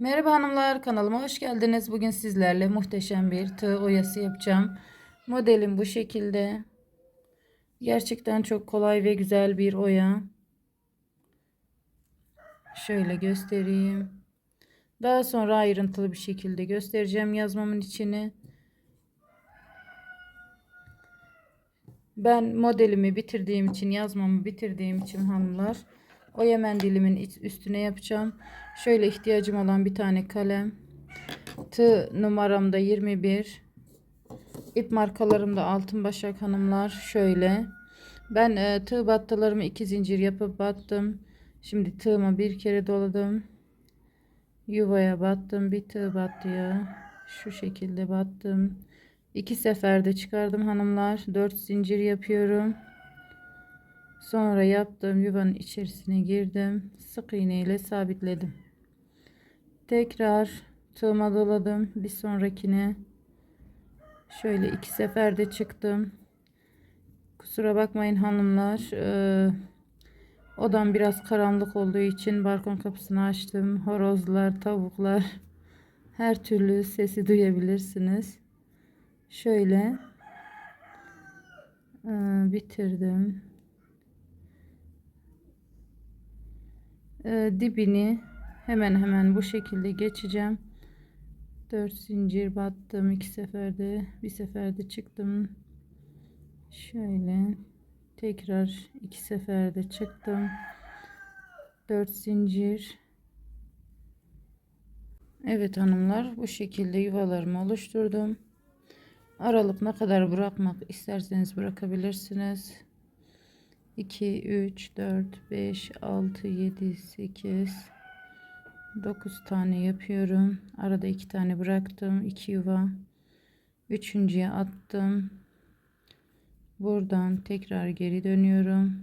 Merhaba hanımlar kanalıma hoş geldiniz. Bugün sizlerle muhteşem bir tığ oyası yapacağım. Modelim bu şekilde. Gerçekten çok kolay ve güzel bir oya. Şöyle göstereyim. Daha sonra ayrıntılı bir şekilde göstereceğim yazmamın içini. Ben modelimi bitirdiğim için, yazmamı bitirdiğim için hanımlar oya mendilimin iç- üstüne yapacağım. Şöyle ihtiyacım olan bir tane kalem. Tığ numaram da 21. İp markalarım da altın başak hanımlar. Şöyle. Ben e, tığ battılarımı iki zincir yapıp battım. Şimdi tığıma bir kere doladım. Yuvaya battım. Bir tığ battıya. Şu şekilde battım. İki seferde çıkardım hanımlar. Dört zincir yapıyorum. Sonra yaptığım yuvanın içerisine girdim. Sık iğne ile sabitledim. Tekrar tığıma doladım. Bir sonrakine şöyle iki seferde çıktım. Kusura bakmayın hanımlar. Ee, odam biraz karanlık olduğu için balkon kapısını açtım. Horozlar, tavuklar her türlü sesi duyabilirsiniz. Şöyle ee, bitirdim. Ee, dibini hemen hemen bu şekilde geçeceğim. 4 zincir battım iki seferde bir seferde çıktım. Şöyle tekrar iki seferde çıktım. 4 zincir. Evet hanımlar bu şekilde yuvalarımı oluşturdum. Aralık ne kadar bırakmak isterseniz bırakabilirsiniz. 2, 3, 4, 5, 6, 7, 8, 9 tane yapıyorum. Arada 2 tane bıraktım. 2 yuva. Üçüncüye attım. Buradan tekrar geri dönüyorum.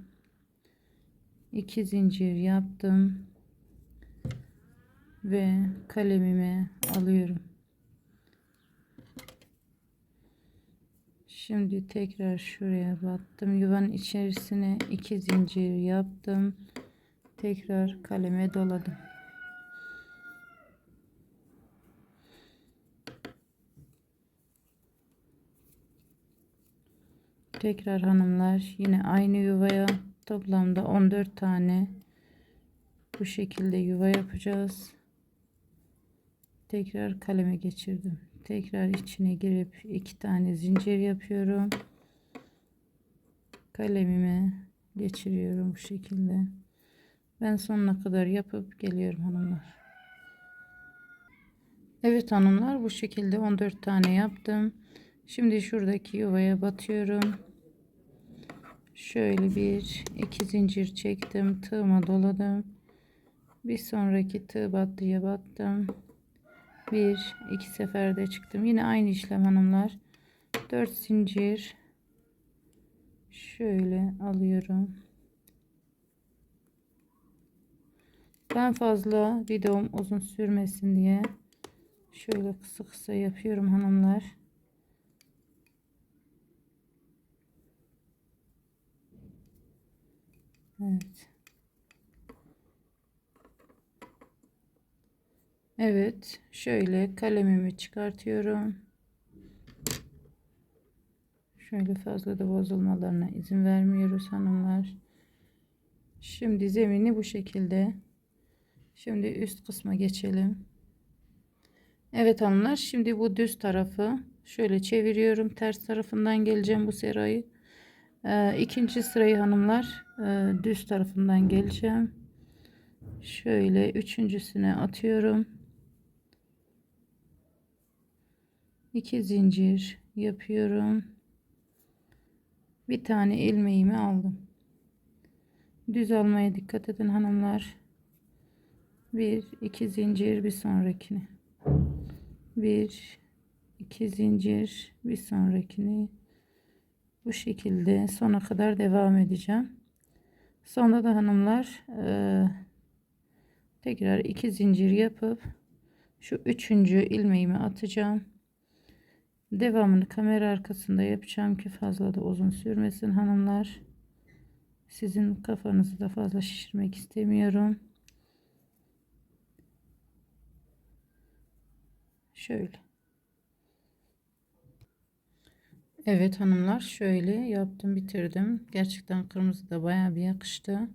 2 zincir yaptım. Ve kalemimi alıyorum. Şimdi tekrar şuraya battım. Yuvanın içerisine iki zincir yaptım. Tekrar kaleme doladım. Tekrar hanımlar yine aynı yuvaya toplamda 14 tane bu şekilde yuva yapacağız. Tekrar kaleme geçirdim. Tekrar içine girip iki tane zincir yapıyorum. Kalemime geçiriyorum bu şekilde. Ben sonuna kadar yapıp geliyorum hanımlar. Evet hanımlar bu şekilde 14 tane yaptım. Şimdi şuradaki yuvaya batıyorum. Şöyle bir iki zincir çektim. Tığıma doladım. Bir sonraki tığ battıya battım. Bir iki seferde çıktım. Yine aynı işlem hanımlar. 4 zincir şöyle alıyorum. Ben fazla videom uzun sürmesin diye şöyle kısa kısa yapıyorum hanımlar. Evet. Evet, şöyle kalemimi çıkartıyorum. Şöyle fazla da bozulmalarına izin vermiyoruz hanımlar. Şimdi zemini bu şekilde. Şimdi üst kısma geçelim. Evet hanımlar, şimdi bu düz tarafı şöyle çeviriyorum. Ters tarafından geleceğim bu serayı. Ee, ikinci sırayı hanımlar e, düz tarafından geleceğim. Şöyle üçüncüsüne atıyorum. 2 zincir yapıyorum. Bir tane ilmeğimi aldım. Düz almaya dikkat edin hanımlar. Bir iki zincir bir sonrakini. Bir iki zincir bir sonrakini. Bu şekilde sona kadar devam edeceğim. Sonra da hanımlar e, tekrar iki zincir yapıp şu üçüncü ilmeğimi atacağım. Devamını kamera arkasında yapacağım ki fazla da uzun sürmesin hanımlar. Sizin kafanızı da fazla şişirmek istemiyorum. Şöyle. Evet hanımlar şöyle yaptım bitirdim. Gerçekten kırmızı da bayağı bir yakıştı.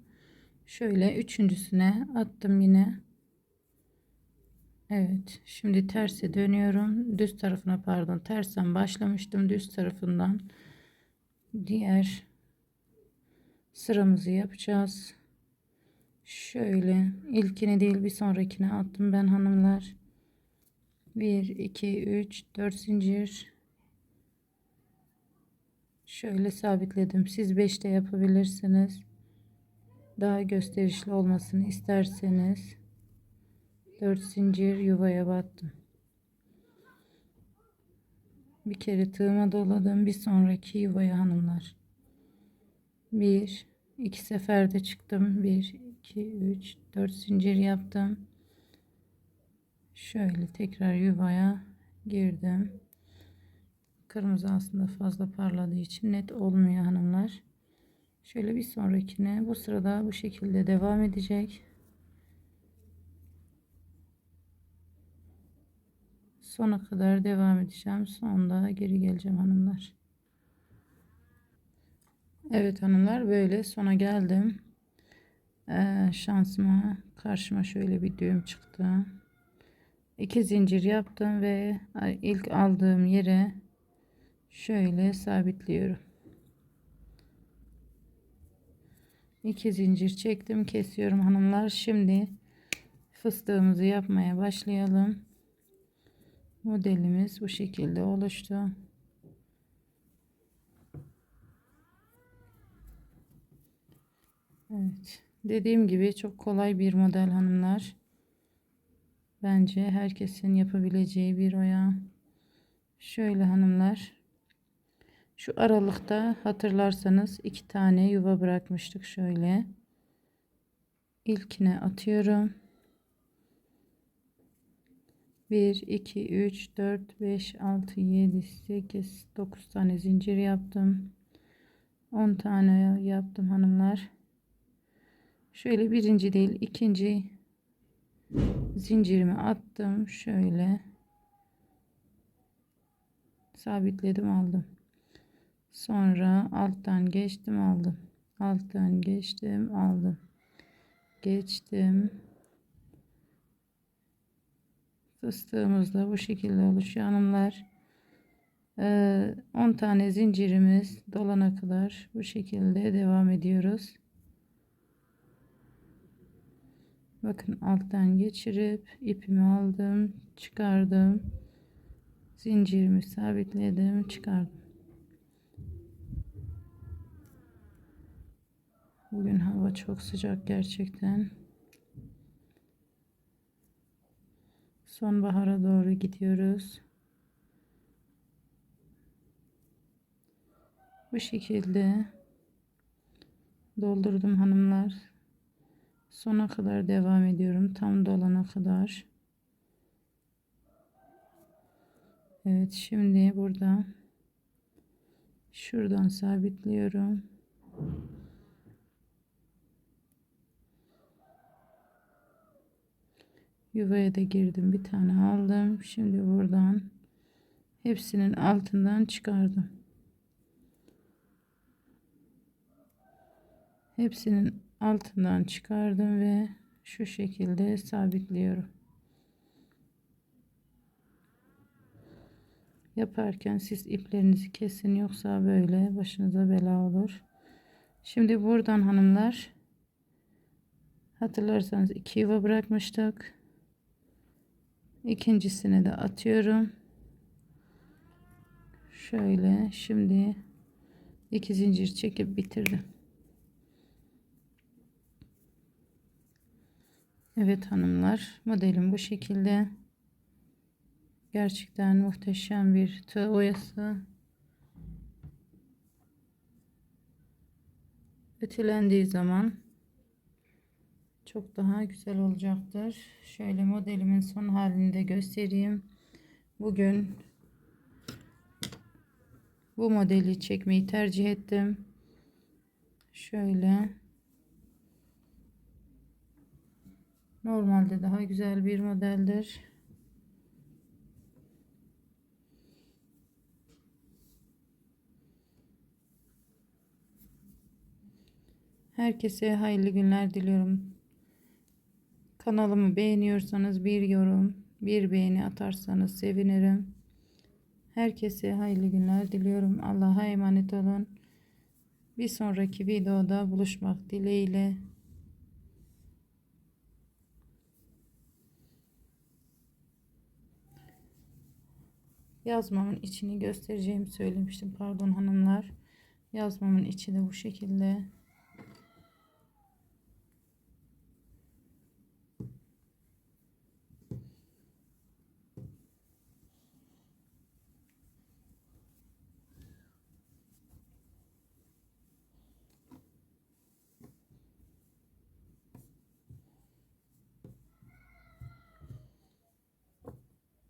Şöyle üçüncüsüne attım yine. Evet şimdi terse dönüyorum. Düz tarafına pardon tersten başlamıştım. Düz tarafından diğer sıramızı yapacağız. Şöyle ilkini değil bir sonrakine attım ben hanımlar. 1 2 3 4 zincir şöyle sabitledim. Siz 5 de yapabilirsiniz. Daha gösterişli olmasını isterseniz 4 zincir yuvaya battım. Bir kere tığıma doladım. Bir sonraki yuvaya hanımlar. 1 2 seferde çıktım. 1 2 3 4 zincir yaptım. Şöyle tekrar yuvaya girdim. Kırmızı aslında fazla parladığı için net olmuyor hanımlar. Şöyle bir sonrakine bu sırada bu şekilde devam edecek. Sona kadar devam edeceğim. Sonda geri geleceğim hanımlar. Evet hanımlar böyle sona geldim. Ee, şansıma karşıma şöyle bir düğüm çıktı. İki zincir yaptım ve ilk aldığım yere şöyle sabitliyorum. İki zincir çektim kesiyorum hanımlar. Şimdi fıstığımızı yapmaya başlayalım. Modelimiz bu şekilde oluştu. Evet. Dediğim gibi çok kolay bir model hanımlar. Bence herkesin yapabileceği bir oya. Şöyle hanımlar. Şu aralıkta hatırlarsanız iki tane yuva bırakmıştık şöyle. İlkine atıyorum. 1 2 3 4 5 6 7 8 9 tane zincir yaptım. 10 tane yaptım hanımlar. Şöyle birinci değil ikinci zincirimi attım. Şöyle sabitledim aldım. Sonra alttan geçtim aldım. Alttan geçtim aldım. Geçtim. Fıstığımız da bu şekilde oluşuyor hanımlar. Ee, 10 tane zincirimiz dolana kadar bu şekilde devam ediyoruz. Bakın alttan geçirip ipimi aldım, çıkardım. Zincirimi sabitledim, çıkardım. Bugün hava çok sıcak gerçekten. Sonbahara doğru gidiyoruz. Bu şekilde doldurdum hanımlar. Sona kadar devam ediyorum. Tam dolana kadar. Evet şimdi burada şuradan sabitliyorum. Yuvaya da girdim. Bir tane aldım. Şimdi buradan hepsinin altından çıkardım. Hepsinin altından çıkardım ve şu şekilde sabitliyorum. Yaparken siz iplerinizi kesin yoksa böyle başınıza bela olur. Şimdi buradan hanımlar hatırlarsanız iki yuva bırakmıştık. İkincisini de atıyorum. Şöyle şimdi iki zincir çekip bitirdim. Evet hanımlar modelim bu şekilde. Gerçekten muhteşem bir tığ oyası. Ötelendiği zaman çok daha güzel olacaktır. Şöyle modelimin son halini de göstereyim. Bugün bu modeli çekmeyi tercih ettim. Şöyle normalde daha güzel bir modeldir. Herkese hayırlı günler diliyorum. Kanalımı beğeniyorsanız bir yorum, bir beğeni atarsanız sevinirim. Herkese hayırlı günler diliyorum. Allah'a emanet olun. Bir sonraki videoda buluşmak dileğiyle. Yazmamın içini göstereceğimi söylemiştim. Pardon hanımlar. Yazmamın içi de bu şekilde.